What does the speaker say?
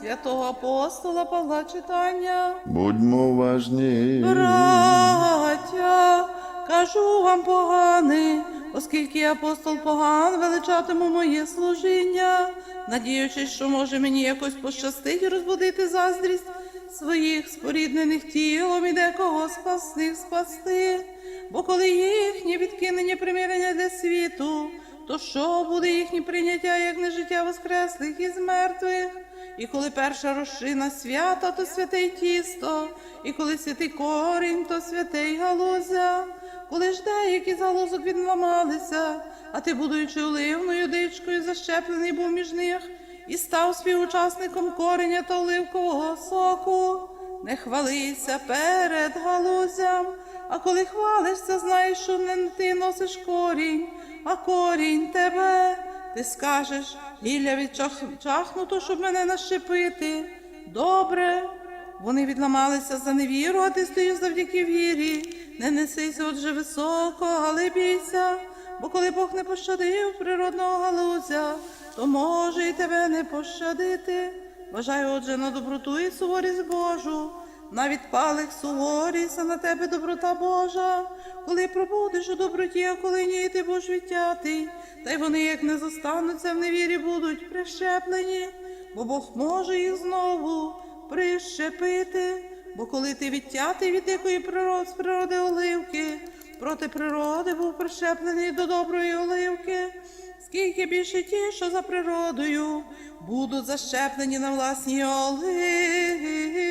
Святого апостола Павла читання. Будьмо уважні. Браття, кажу вам погани, оскільки апостол поган, величатиму моє служіння, надіючись, що може мені якось пощастить розбудити заздрість своїх споріднених тілом і декого спасних спасти. Бо коли їхнє відкинення примирення для світу, то що буде їхнє прийняття, як не життя воскреслих із мертвих? І коли перша розчина свята, то святе й тісто, і коли святий корінь, то святе й галузя. Коли ж деякі з галузок відламалися, а ти, будучи оливною дичкою, защеплений був між них, і став співучасником кореня та оливкового соку. Не хвалися перед галузям, а коли хвалишся, знаєш, що не ти носиш корінь, а корінь тебе. Ти скажеш, гілля відчахнуто, щоб мене нащепити. Добре. Вони відламалися за невіру, а ти стоїш завдяки вірі. Не несися отже високо, але бійся, бо коли Бог не пощадив природного галузя, то може і тебе не пощадити. Бажаю, отже, на доброту і суворість Божу, на відпалих суворість, а на тебе доброта Божа. Коли пробудеш у доброті, а коли ні, ти будеш відтятий, та й вони, як не зостануться в невірі, будуть прищеплені, бо Бог може їх знову прищепити. Бо коли ти відтятий від дикої природи, з природи оливки, проти природи був прищеплений до доброї оливки, скільки більше ті, що за природою, будуть защеплені на власній оливці. Алілуя!